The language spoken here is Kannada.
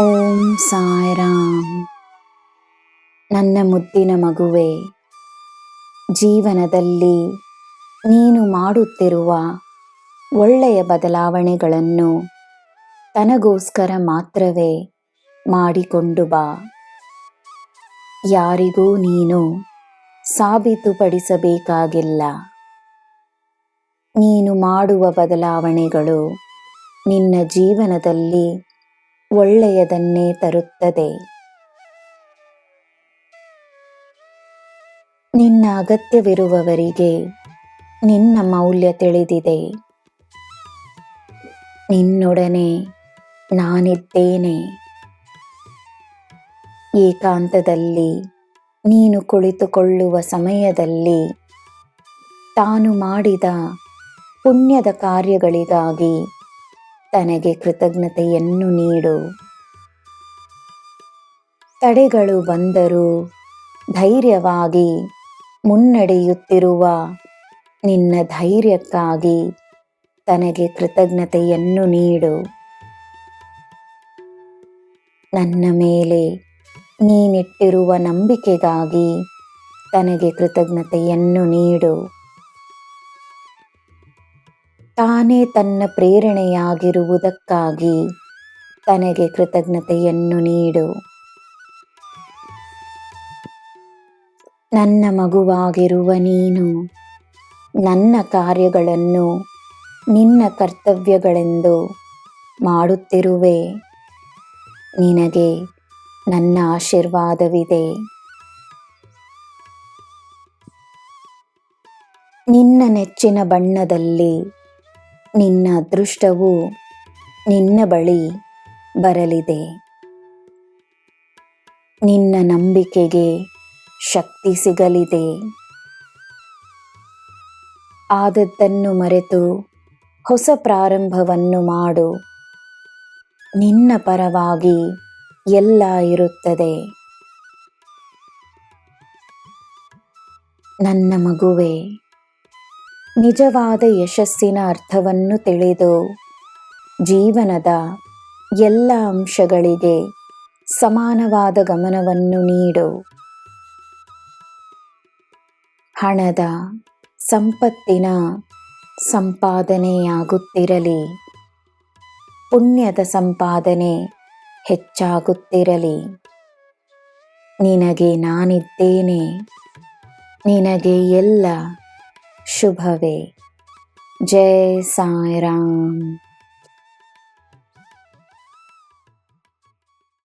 ಓಂ ಸಾಯಿರಾಮ್. ನನ್ನ ಮುದ್ದಿನ ಮಗುವೆ, ಜೀವನದಲ್ಲಿ ನೀನು ಮಾಡುತ್ತಿರುವ ಒಳ್ಳೆಯ ಬದಲಾವಣೆಗಳನ್ನು ತನಗೋಸ್ಕರ ಮಾತ್ರವೇ ಮಾಡಿಕೊಂಡು ಬಾ. ಯಾರಿಗೂ ನೀನು ಸಾಬೀತುಪಡಿಸಬೇಕಾಗಿಲ್ಲ. ನೀನು ಮಾಡುವ ಬದಲಾವಣೆಗಳು ನಿನ್ನ ಜೀವನದಲ್ಲಿ ಒಳ್ಳೆಯದನ್ನೇ ತರುತ್ತದೆ. ನಿನ್ನ ಅಗತ್ಯವಿರುವವರಿಗೆ ನಿನ್ನ ಮೌಲ್ಯ ತಿಳಿದಿದೆ. ನಿನ್ನೊಡನೆ ನಾನಿದ್ದೇನೆ. ಏಕಾಂತದಲ್ಲಿ ನೀನು ಕುಳಿತುಕೊಳ್ಳುವ ಸಮಯದಲ್ಲಿ ತಾನು ಮಾಡಿದ ಪುಣ್ಯದ ಕಾರ್ಯಗಳಿಗಾಗಿ ತನಗೆ ಕೃತಜ್ಞತೆಯನ್ನು ನೀಡು. ತಡೆಗಳು ಬಂದರೂ ಧೈರ್ಯವಾಗಿ ಮುನ್ನಡೆಯುತ್ತಿರುವ ನಿನ್ನ ಧೈರ್ಯಕ್ಕಾಗಿ ತನಗೆ ಕೃತಜ್ಞತೆಯನ್ನು ನೀಡು. ನನ್ನ ಮೇಲೆ ನೀನಿಟ್ಟಿರುವ ನಂಬಿಕೆಗಾಗಿ ತನಗೆ ಕೃತಜ್ಞತೆಯನ್ನು ನೀಡು. ತಾನೇ ತನ್ನ ಪ್ರೇರಣೆಯಾಗಿರುವುದಕ್ಕಾಗಿ ತನಗೆ ಕೃತಜ್ಞತೆಯನ್ನು ನೀಡು. ನನ್ನ ಮಗುವಾಗಿರುವ ನೀನು ನನ್ನ ಕಾರ್ಯಗಳನ್ನು ನಿನ್ನ ಕರ್ತವ್ಯಗಳೆಂದು ಮಾಡುತ್ತಿರುವೆ. ನಿನಗೆ ನನ್ನ ಆಶೀರ್ವಾದವಿದೆ. ನಿನ್ನ ನೆಚ್ಚಿನ ಬಣ್ಣದಲ್ಲಿ ನಿನ್ನ ಅದೃಷ್ಟವು ನಿನ್ನ ಬಳಿ ಬರಲಿದೆ. ನಿನ್ನ ನಂಬಿಕೆಗೆ ಶಕ್ತಿ ಸಿಗಲಿದೆ. ಆದದ್ದನ್ನು ಮರೆತು ಹೊಸ ಪ್ರಾರಂಭವನ್ನು ಮಾಡು. ನಿನ್ನ ಪರವಾಗಿ ಎಲ್ಲ ಇರುತ್ತದೆ. ನನ್ನ ಮಗುವೆ ನಿಜವಾದ ಯಶಸ್ಸಿನ ಅರ್ಥವನ್ನು ತಿಳಿದು ಜೀವನದ ಎಲ್ಲ ಅಂಶಗಳಿಗೆ ಸಮಾನವಾದ ಗಮನವನ್ನು ನೀಡು. ಹಣದ ಸಂಪತ್ತಿನ ಸಂಪಾದನೆಯಾಗುತ್ತಿರಲಿ. ಪುಣ್ಯದ ಸಂಪಾದನೆ ಹೆಚ್ಚಾಗುತ್ತಿರಲಿ. ನಿನಗೆ ನಾನಿದ್ದೇನೆ. ನಿನಗೆ ಎಲ್ಲ शुभवे। जय साई राम